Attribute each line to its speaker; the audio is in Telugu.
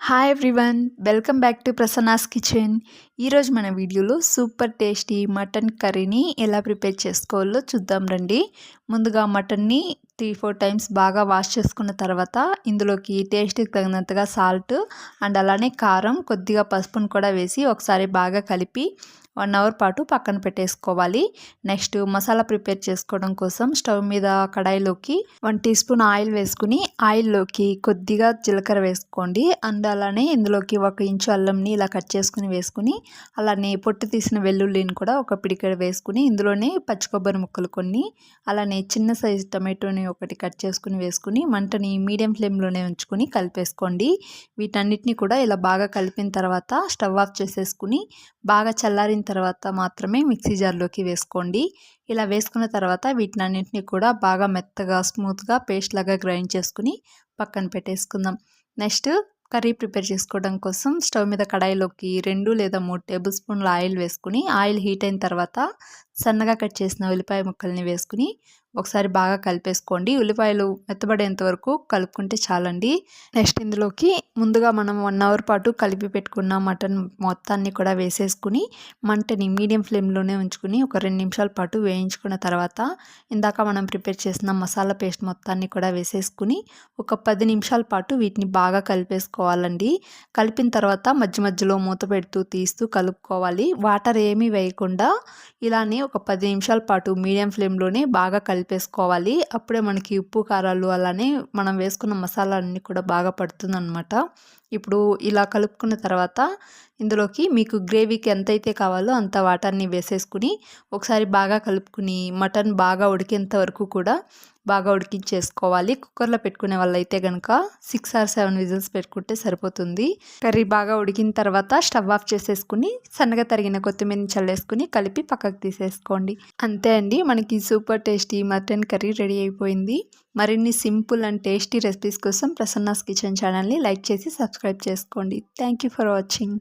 Speaker 1: Hi everyone welcome back to Prasanna's kitchen ఈరోజు మన వీడియోలో సూపర్ టేస్టీ మటన్ కర్రీని ఎలా ప్రిపేర్ చేసుకోవాలో చూద్దాం రండి. ముందుగా మటన్ని త్రీ ఫోర్ టైమ్స్ బాగా వాష్ చేసుకున్న తర్వాత ఇందులోకి టేస్ట్కి తగినంతగా సాల్ట్ అండ్ అలానే కారం కొద్దిగా పసుపును కూడా వేసి ఒకసారి బాగా కలిపి వన్ అవర్ పాటు పక్కన పెట్టేసుకోవాలి. నెక్స్ట్ మసాలా ప్రిపేర్ చేసుకోవడం కోసం స్టవ్ మీద కడాయిలోకి వన్ టీ స్పూన్ ఆయిల్ వేసుకుని ఆయిల్లోకి కొద్దిగా జీలకర్ర వేసుకోండి. అండ్ అలానే ఇందులోకి ఒక ఇంచు అల్లంని ఇలా కట్ చేసుకుని వేసుకుని అలానే పొట్టు తీసిన వెల్లుల్లిని కూడా ఒక పిడికెడ వేసుకుని ఇందులోనే పచ్చి కొబ్బరి ముక్కలు కొన్ని అలానే చిన్న సైజు టమాటోని ఒకటి కట్ చేసుకుని వేసుకుని మంటని మీడియం ఫ్లేమ్లోనే ఉంచుకొని కలిపేసుకోండి. వీటన్నిటిని కూడా ఇలా బాగా కలిపిన తర్వాత స్టవ్ ఆఫ్ చేసేసుకుని బాగా చల్లారిన తర్వాత మాత్రమే మిక్సీ జార్లోకి వేసుకోండి. ఇలా వేసుకున్న తర్వాత వీటినన్నింటినీ కూడా బాగా మెత్తగా స్మూత్గా పేస్ట్ లాగా గ్రైండ్ చేసుకుని పక్కన పెట్టేసుకుందాం. నెక్స్ట్ కర్రీ ప్రిపేర్ చేసుకోవడం కోసం స్టవ్ మీద కడాయిలోకి రెండు లేదా మూడు టేబుల్ స్పూన్ల ఆయిల్ వేసుకుని ఆయిల్ హీట్ అయిన తర్వాత సన్నగా కట్ చేసిన ఉల్లిపాయ ముక్కల్ని వేసుకుని ఒకసారి బాగా కలిపేసుకోండి. ఉల్లిపాయలు మెత్తబడేంత వరకు కలుపుకుంటే చాలండి. నెక్స్ట్ ఇందులోకి ముందుగా మనం వన్ అవర్ పాటు కలిపి పెట్టుకున్న మటన్ మొత్తాన్ని కూడా వేసేసుకుని మంటని మీడియం ఫ్లేమ్లోనే ఉంచుకుని ఒక రెండు నిమిషాల పాటు వేయించుకున్న తర్వాత ఇందాక మనం ప్రిపేర్ చేసిన మసాలా పేస్ట్ మొత్తాన్ని కూడా వేసేసుకుని ఒక పది నిమిషాల పాటు వీటిని బాగా కలిపేసుకోవాలండి. కలిపిన తర్వాత మధ్య మధ్యలో మూత పెడుతూ తీస్తూ కలుపుకోవాలి. వాటర్ ఏమీ వేయకుండా ఇలానే ఒక పది నిమిషాల పాటు మీడియం ఫ్లేమ్లోనే బాగా కలిపేసుకోవాలి. అప్పుడే మనకి ఉప్పు కారాలు అలానే మనం వేసుకున్న మసాలా అన్నీ కూడా బాగా పడుతుందన్నమాట. ఇప్పుడు ఇలా కలుపుకున్న తర్వాత ఇందులోకి మీకు గ్రేవీకి ఎంతైతే కావాలో అంత వాటర్ని వేసేసుకుని ఒకసారి బాగా కలుపుకుని మటన్ బాగా ఉడికేంత వరకు కూడా బాగా ఉడికించేసుకోవాలి. కుక్కర్లో పెట్టుకునే వాళ్ళైతే కనుక సిక్స్ ఆర్ సెవెన్ విజిల్స్ పెట్టుకుంటే సరిపోతుంది. కర్రీ బాగా ఉడికిన తర్వాత స్టవ్ ఆఫ్ చేసేసుకుని సన్నగా తరిగిన కొత్తిమీరని చల్లేసుకుని కలిపి పక్కకు తీసేసుకోండి. అంతే అండి మనకి super tasty mutton curry ready అయిపోయింది. మరిన్ని సింపుల్ అండ్ టేస్టీ రెసిపీస్ కోసం ప్రసన్నాస్ కిచెన్ ఛానల్ని లైక్ చేసి సబ్స్క్రైబ్ చేసుకోండి. Thank you for watching.